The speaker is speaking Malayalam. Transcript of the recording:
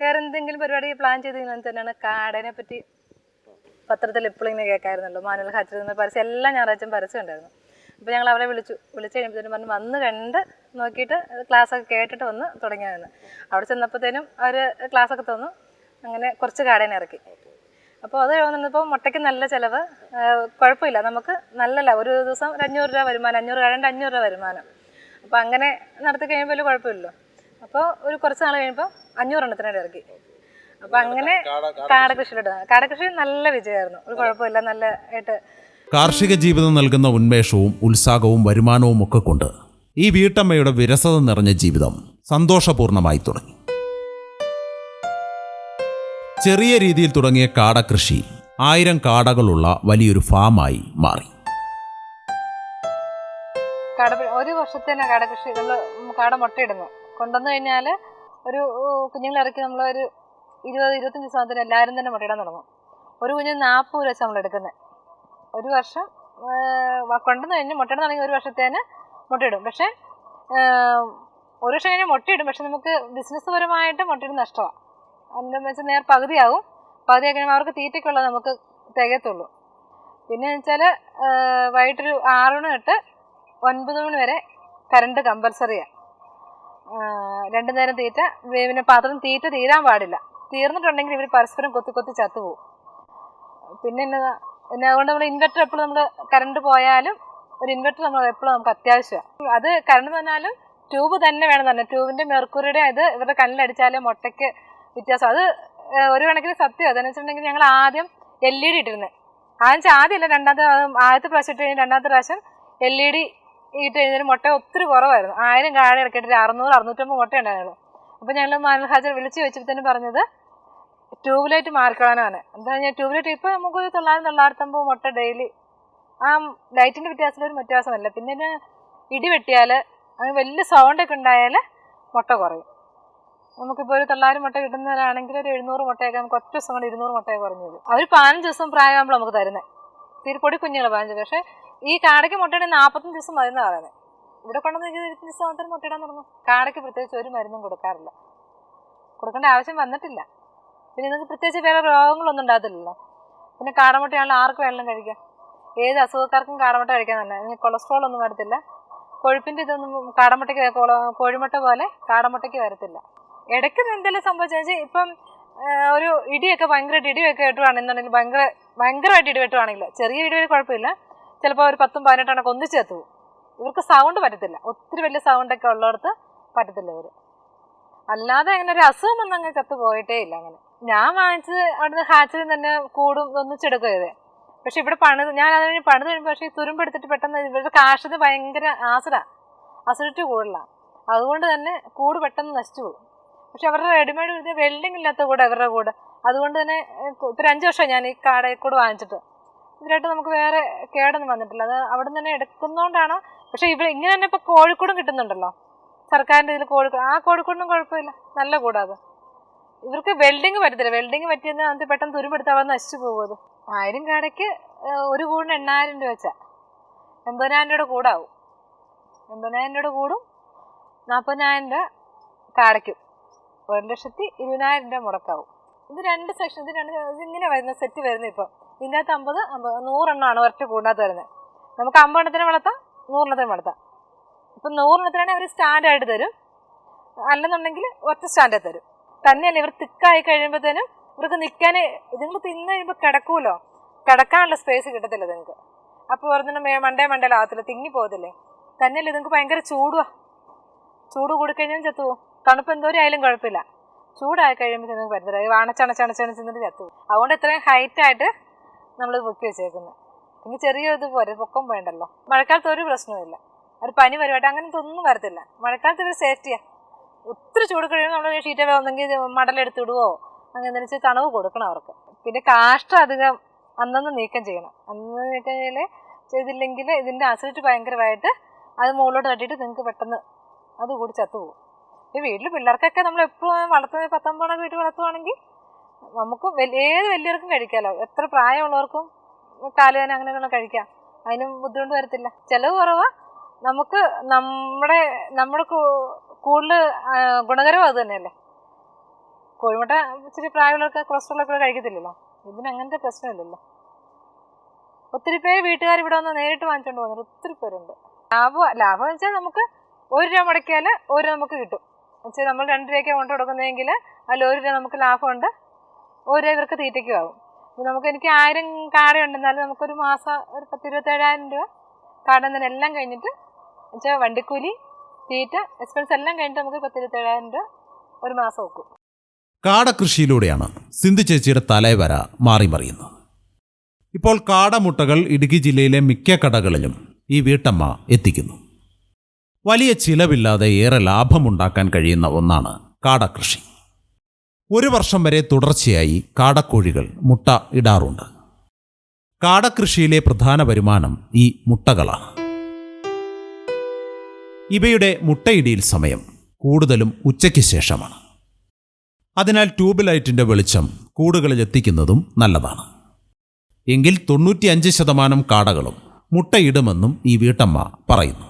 വേറെ എന്തെങ്കിലും പരിപാടി പ്ലാൻ ചെയ്ത് ഇങ്ങനെ തന്നെയാണ് കാടനെ പറ്റി പത്രത്തിൽ എപ്പോഴും ഇങ്ങനെ കേൾക്കായിരുന്നല്ലോ മാനുവൽ ഹാച്ചറി എന്ന പരസ്യം എല്ലാ ഞായറാഴ്ചയും പരസ്യം ഉണ്ടായിരുന്നു. അപ്പോൾ ഞങ്ങൾ അവരെ വിളിച്ചു. വിളിച്ച് കഴിയുമ്പോഴത്തേനും പറഞ്ഞു വന്ന് കണ്ട് നോക്കിയിട്ട് ക്ലാസ് ഒക്കെ കേട്ടിട്ട് വന്ന് തുടങ്ങിയതെന്ന് അവിടെ ചെന്നപ്പോഴത്തേനും അവർ ക്ലാസ് ഒക്കെ തന്നു. അങ്ങനെ കുറച്ച് കാടേനെ ഇറക്കി. അപ്പോൾ അത് വന്നപ്പോൾ മുട്ടയ്ക്ക് നല്ല ചിലവ്. കുഴപ്പമില്ല. നമുക്ക് നല്ലല്ല ഒരു ദിവസം ഒരു അഞ്ഞൂറ് രൂപ വരുമാനം. അഞ്ഞൂറ് കാടേന്റെ അഞ്ഞൂറ് രൂപ വരുമാനം. അപ്പോൾ അങ്ങനെ നടത്തി കഴിയുമ്പോൾ വലിയ കുഴപ്പമില്ലല്ലോ. അപ്പോൾ ഒരു കുറച്ച് നാൾ കഴിയുമ്പോൾ അഞ്ഞൂറെണ്ണത്തിനായിട്ട് ഇറക്കി. അപ്പൊ അങ്ങനെ കാടകൃഷിയിലിട്ട് കാടകൃഷി കാട നല്ല വിജയമായിരുന്നു. ഒരു കുഴപ്പമില്ല നല്ല ആയിട്ട്. കാർഷിക ജീവിതം നൽകുന്ന ഉന്മേഷവും ഉത്സാഹവും വരുമാനവും ഒക്കെ കൊണ്ട് ഈ വീട്ടമ്മയുടെ വിരസത നിറഞ്ഞ ജീവിതം സന്തോഷപൂർണമായി തുടങ്ങി. ചെറിയ രീതിയിൽ തുടങ്ങിയ കാടകൃഷി ആയിരം കാടകളുള്ള വലിയൊരു ഫാമായി മാറി. കാട ഒരു വർഷത്തേനെ കാടകൃഷി കാട മുട്ടയിടുന്നു. കൊണ്ടുവന്നു കഴിഞ്ഞാൽ ഒരു കുഞ്ഞുങ്ങളെ ഇറക്കി നമ്മൾ ഒരു ഇരുപത് ഇരുപത്തഞ്ച് ദിവസത്തിന് എല്ലാവരും തന്നെ മുട്ടയിടാൻ തുടങ്ങും. ഒരു കുഞ്ഞ് നാൽപ്പത് രൂപ നമ്മൾ എടുക്കുന്നത് ഒരു വർഷം കൊണ്ടുവന്നു കഴിഞ്ഞ് മുട്ടയിടാൻ തുടങ്ങി ഒരു വർഷത്തേന് മുട്ടയിടും. പക്ഷേ ഒരു വർഷം കഴിഞ്ഞാൽ മുട്ടയിടും. പക്ഷെ നമുക്ക് ബിസിനസ് പരമായിട്ട് മുട്ടയിടും നഷ്ടമാണ് എന്താണെന്ന് വെച്ചാൽ നേർ പകുതിയാവും. പകുതിയാക്കുമ്പോൾ അവർക്ക് തീറ്റയ്ക്കുള്ളത് നമുക്ക് തികയത്തുള്ളൂ. പിന്നെ വെച്ചാൽ വൈകിട്ടൊരു ആറ് മണി തൊട്ട് ഒൻപത് മണി വരെ കറണ്ട് കമ്പൽസറിയാണ് രണ്ടു നേരം തീറ്റ പിന്നെ പാത്രം തീറ്റ തീരാൻ പാടില്ല. തീർന്നിട്ടുണ്ടെങ്കിൽ ഇവർ പരസ്പരം കൊത്തി കൊത്തി ചത്തുപോകും പിന്നെ എന്നതാ പിന്നെ അതുകൊണ്ട് നമ്മൾ ഇൻവെർട്ടർ എപ്പോഴും നമ്മൾ കറണ്ട് പോയാലും ഒരു ഇൻവെർട്ടർ നമ്മൾ എപ്പോഴും നമുക്ക് അത്യാവശ്യമാണ് അത് കറണ്ട് വന്നാലും ട്യൂബ് തന്നെ വേണം തന്നെ ട്യൂബിന്റെ മെർക്കുറിയുടെ ഇത് ഇവരുടെ കണ്ണിലടിച്ചാലും മുട്ടയ്ക്ക് വ്യത്യാസം. അത് ഒരു കണക്കിന് സത്യം. അതെന്ന് വെച്ചിട്ടുണ്ടെങ്കിൽ ഞങ്ങൾ ആദ്യം എൽ ഇ ഡി ഇട്ടിരുന്നത് ആദ്യം ആദ്യമല്ല രണ്ടാമത്തെ ആദ്യത്തെ പ്രാവശ്യം ഇട്ട് കഴിഞ്ഞ് രണ്ടാമത്തെ പ്രാവശ്യം എൽ ഇ ഡി ഇട്ട് കഴിഞ്ഞാൽ മുട്ട ഒത്തിരി കുറവായിരുന്നു. ആയിരം കാഴ ഇറക്കിയിട്ട് അറുന്നൂറ് അറുന്നൂറ്റമ്പത് മുട്ട ഉണ്ടായിരുന്നു. അപ്പോൾ ഞങ്ങൾ മാനൽ ഹാജർ വിളിച്ച് തന്നെ പറഞ്ഞത് ട്യൂബ്ലൈറ്റ് മാറിക്കളാനാണ് എന്താ കഴിഞ്ഞാൽ ട്യൂബ്ലൈറ്റ് ഇപ്പോൾ നമുക്ക് തൊള്ളായിരം തൊള്ളായിരത്തമ്പത് മുട്ട ഡെയിലി. ആ ലൈറ്റിന്റെ വ്യത്യാസത്തിൽ ഒരു വ്യത്യാസമല്ല. പിന്നെ ഇടി വെട്ടിയാൽ അങ്ങനെ വലിയ സൗണ്ടൊക്കെ ഉണ്ടായാൽ മുട്ട കുറയും. നമുക്കിപ്പോൾ ഒരു തൊള്ളായിരം മുട്ട കിട്ടുന്നവരാണെങ്കിൽ ഒരു എഴുന്നൂറ് മുട്ടയൊക്കെ നമുക്ക് ഒറ്റ ദിവസം കൊണ്ട് ഇരുന്നൂറ് മുട്ടയൊക്കെ കുറഞ്ഞു അവർ പതിനഞ്ച് ദിവസം പ്രായമാകുമ്പോൾ നമുക്ക് തരുന്നത് തിരുപ്പൊടി കുഞ്ഞുങ്ങൾ പതിനഞ്ച് പക്ഷേ ഈ കാടയ്ക്ക് മുട്ടയുടെ നാൽപ്പത്തഞ്ച് ദിവസം മതി എന്നാണ് പറയുന്നത് ഇവിടെ കൊണ്ടുവന്ന് ഇരുപത്തി ദിവസം മാത്രം മുട്ടയിടാൻ തുടങ്ങും. കാടയ്ക്ക് പ്രത്യേകിച്ച് ഒരു മരുന്നും കൊടുക്കാറില്ല. കൊടുക്കേണ്ട ആവശ്യം വന്നിട്ടില്ല. പിന്നെ നിങ്ങൾക്ക് പ്രത്യേകിച്ച് വേറെ രോഗങ്ങളൊന്നും ഉണ്ടാകത്തില്ലല്ലോ. പിന്നെ കാടമുട്ടയാണല്ലോ ആർക്കും വേണമെങ്കിലും കഴിക്കാം. ഏത് അസുഖക്കാർക്കും കാടമുട്ട കഴിക്കാൻ തന്നെ. ഇനി കൊളസ്ട്രോൾ ഒന്നും വരത്തില്ല. കൊഴുപ്പിന്റെ ഇതൊന്നും കാടമുട്ടയ്ക്ക് കോഴിമുട്ട പോലെ കാടമുട്ടയ്ക്ക് വരത്തില്ല. ഇടയ്ക്ക് എന്തെങ്കിലും സംഭവിച്ചാൽ ഇപ്പം ഒരു ഇടിയൊക്കെ ഭയങ്കര ഇടിയൊക്കെ ഇട്ടുവാണെന്നുണ്ടെങ്കിൽ ഭയങ്കര ഭയങ്കരമായിട്ട് ഇടി വെട്ടുവാണെങ്കിൽ ചെറിയ ഇടി വരെ കുഴപ്പമില്ല. ചിലപ്പോൾ ഒരു പത്തും പതിനെട്ടെണ്ണൊക്കെ ഒന്നിച്ച് എത്തും ഇവർക്ക് സൗണ്ട് പറ്റത്തില്ല. ഒത്തിരി വലിയ സൗണ്ടൊക്കെ ഉള്ളിടത്ത് പറ്റത്തില്ല ഇവർ അല്ലാതെ അങ്ങനെ ഒരു അസുഖം ഒന്നും അങ്ങനെ ചത്തു പോയിട്ടേ ഇല്ല അങ്ങനെ. ഞാൻ വാങ്ങിച്ചത് അവിടുന്ന് ഹാച്ചിൽ തന്നെ കൂടും ഒന്നിച്ചെടുക്കുക ചെയ്തേ പക്ഷെ ഇവിടെ പണിത് ഞാൻ അത് കഴിഞ്ഞ് പണിത് കഴിയുമ്പോൾ പക്ഷേ ഈ തുരുമ്പെടുത്തിട്ട് പെട്ടെന്ന് ഇവരുടെ കാഷത് ഭയങ്കര ആസിഡ. അസിഡിറ്റി കൂടുതലാണ് അതുകൊണ്ട് തന്നെ കൂട് പെട്ടെന്ന് നശിച്ചു പോകും. പക്ഷെ അവരുടെ റെഡിമെയ്ഡ് വെൽഡിംഗ് ഇല്ലാത്ത കൂടെ അവരുടെ കൂടെ. അതുകൊണ്ട് തന്നെ ഒരു അഞ്ച് വർഷം ഞാൻ ഈ കാടയിൽ കൂടെ വാങ്ങിച്ചിട്ട്. ഇതിലായിട്ട് നമുക്ക് വേറെ കേടൊന്നും വന്നിട്ടില്ല. അത് അവിടെ നിന്ന് തന്നെ എടുക്കുന്നതുകൊണ്ടാണ് പക്ഷെ ഇവിടെ ഇങ്ങനെ തന്നെ ഇപ്പൊ കോഴിക്കോടും കിട്ടുന്നുണ്ടല്ലോ. സർക്കാരിന്റെ ഇതിൽ കോഴിക്കോട് ആ കോഴിക്കോടിനും കുഴപ്പമില്ല. നല്ല കൂടാതെ ഇവർക്ക് വെൽഡിങ് പറ്റത്തില്ല. വെൽഡിങ് പറ്റിയെന്ന് അത് പെട്ടെന്ന് തുരുമ്പെടുത്ത് അവർ നശിച്ചു പോകുമത് ആയിരം കടയ്ക്ക് ഒരു കൂടിന് എണ്ണായിരം രൂപ വെച്ചാ. എൺപതിനായിരം രൂപയുടെ കൂടാവും. എൺപതിനായിരം രൂപയുടെ കൂടും. നാൽപ്പതിനായിരം രൂപ കാടയ്ക്കും. ഒരു ലക്ഷത്തി ഇരുപതിനായിരം രൂപ മുടക്കാവും. ഇത് രണ്ട് സെക്ഷൻ ഇത് രണ്ട് ഇതിങ്ങനെ വരുന്ന സെറ്റ് വരുന്നത് ഇപ്പം. ഇതിന്റെ അകത്ത് അമ്പത് അമ്പത് നൂറെണ്ണമാണ് ഒരറ്റ കൂടിനകത്ത് വരുന്നത്. നമുക്ക് അമ്പതെണ്ണത്തിന് വളർത്താം നൂറെണ്ണത്തിന് വളർത്താം. ഇപ്പം നൂറെണ്ണത്തിനാണെങ്കിൽ അവർ സ്റ്റാൻഡായിട്ട് തരും. അല്ലെന്നുണ്ടെങ്കിൽ ഒറ്റ സ്റ്റാൻഡായി തരും. തന്നെയല്ല ഇവർ തിക്കായി കഴിയുമ്പോഴത്തേനും ഇവർക്ക് നിൽക്കാൻ ഇതുങ്ങൾ തിന്ന് കഴിയുമ്പോൾ കിടക്കുമല്ലോ കിടക്കാനുള്ള സ്പേസ് കിട്ടത്തില്ല നിങ്ങൾക്ക് അപ്പോൾ പറഞ്ഞാൽ മണ്ടേ മണ്ടേ മണ്ടയിലാകത്തില്ല തിങ്ങി പോകത്തില്ലേ? തന്നെയല്ല ഇതുങ്ങൾക്ക് ഭയങ്കര ചൂടുവാ. ചൂട് കൂടിക്കഴിഞ്ഞാൽ ചത്തുപോകും. തണുപ്പ് എന്തോരം ആയാലും കുഴപ്പമില്ല. ചൂടായി കഴിയുമ്പോൾ നിങ്ങൾക്ക് പറ്റത്തില്ല വാണച്ചണച്ചണച്ചണച്ചെന്നിട്ട് ചത്തു അതുകൊണ്ട് ഇത്രയും ഹൈറ്റ് ആയിട്ട് നമ്മൾ പൊക്കി വെച്ചേക്കുന്നത് പിന്നെ ചെറിയ ഇത് പോരെ പൊക്കം വേണ്ടല്ലോ. മഴക്കാലത്ത് ഒരു പ്രശ്നവുമില്ല ഒരു പനി വരുമായിട്ട് അങ്ങനത്തെ ഒന്നും വരത്തില്ല. മഴക്കാലത്ത് ഒരു സേഫ്റ്റിയാ ഒത്തിരി ചൂട് കഴിയുമ്പോൾ നമ്മൾ ഷീറ്റ് ഒന്നെങ്കിൽ മടലെടുത്തിടുവോ അങ്ങനെ വെച്ച് തണവ് കൊടുക്കണം അവർക്ക്. പിന്നെ കാഷ്ടം അധികം അന്നന്ന് നീക്കം ചെയ്യണം. അന്ന് നീക്കം ചെയ്യൽ ചെയ്തില്ലെങ്കിൽ ഇതിന്റെ അസിഡിറ്റി ഭയങ്കരമായിട്ട് അത് മുകളിലോട്ട് തട്ടിയിട്ട് നിങ്ങൾക്ക് പെട്ടെന്ന് അത് കൂടി ചത്തുപോകും. ഈ വീട്ടിൽ പിള്ളേർക്കൊക്കെ നമ്മൾ എപ്പോഴും വളർത്തുന്ന പത്തൊമ്പതൊക്കെ വീട്ടിൽ വളർത്തുവാണെങ്കിൽ നമുക്ക് ഏത് വലിയവർക്കും കഴിക്കാലോ. എത്ര പ്രായമുള്ളവർക്കും കാലുവേന അങ്ങനെയൊക്കെ കഴിക്കാം. അതിനും ബുദ്ധിമുട്ട് വരത്തില്ല. ചിലവ് കുറവാ. നമുക്ക് നമ്മുടെ നമ്മുടെ കൂടുതൽ ഗുണകരവും ഗുണകരം അത് തന്നെയല്ലേ? കോഴിമുട്ട ഇച്ചിരി പ്രായമുള്ളവർക്ക് കൊളസ്ട്രോളൊക്കെ ഒക്കെ കഴിക്കത്തില്ലല്ലോ. ഇതിന് അങ്ങനത്തെ പ്രശ്നമില്ലല്ലോ. ഒത്തിരി പേര് വീട്ടുകാർ ഇവിടെ വന്ന് നേരിട്ട് വാങ്ങിച്ചുകൊണ്ട് പോകുന്നത് ഒത്തിരി പേരുണ്ട്. ലാഭം ലാഭം എന്ന് വെച്ചാൽ നമുക്ക് ഒരു രൂപ മുടക്കിയാൽ ഒരു നമുക്ക് കിട്ടും. വെച്ചാൽ നമ്മൾ രണ്ട് രൂപയ്ക്ക് കൊണ്ട് കൊടുക്കുന്നതെങ്കിൽ അതിൽ ഒരു രൂപ നമുക്ക് ലാഭമുണ്ട്. രൂപ ഇവർക്ക് തീറ്റയ്ക്കും ആവും. അപ്പോൾ നമുക്ക് എനിക്ക് ആയിരം കാടയുണ്ടെന്നാലും നമുക്കൊരു മാസം ഒരു പത്ത് ഇരുപത്തേഴായിരം രൂപ തന്നെ എല്ലാം കഴിഞ്ഞിട്ട് വെച്ചാൽ വണ്ടിക്കൂലി തീറ്റ എക്സ്പെൻസ് എല്ലാം കഴിഞ്ഞിട്ട് നമുക്ക് പത്ത് ഇരുപത്തേഴായിരം രൂപ ഒരു മാസം വെക്കും കാടകൃഷിയിലൂടെയാണ് സിന്ധു ചേച്ചിയുടെ തലവര മാറി മറിയുന്നത്. ഇപ്പോൾ കാടമുട്ടകൾ ഇടുക്കി ജില്ലയിലെ മിക്ക കടകളിലും ഈ വീട്ടമ്മ എത്തിക്കുന്നു. വലിയ ചിലവില്ലാതെ ഏറെ ലാഭമുണ്ടാക്കാൻ കഴിയുന്ന ഒന്നാണ് കാടകൃഷി. ഒരു വർഷം വരെ തുടർച്ചയായി കാടക്കോഴികൾ മുട്ട ഇടാറുണ്ട്. കാടകൃഷിയിലെ പ്രധാന വരുമാനം ഈ മുട്ടകളാണ്. ഇവയുടെ മുട്ടയിടിയിൽ സമയം കൂടുതലും ഉച്ചയ്ക്ക് ശേഷമാണ്. അതിനാൽ ട്യൂബ് ലൈറ്റിന്റെ വെളിച്ചം കൂടുകളിൽ എത്തിക്കുന്നതും നല്ലതാണ്. എങ്കിൽ തൊണ്ണൂറ്റിയഞ്ച് ശതമാനം കാടകളും മുട്ടയിടുമെന്നും ഈ വീട്ടമ്മ പറയുന്നു.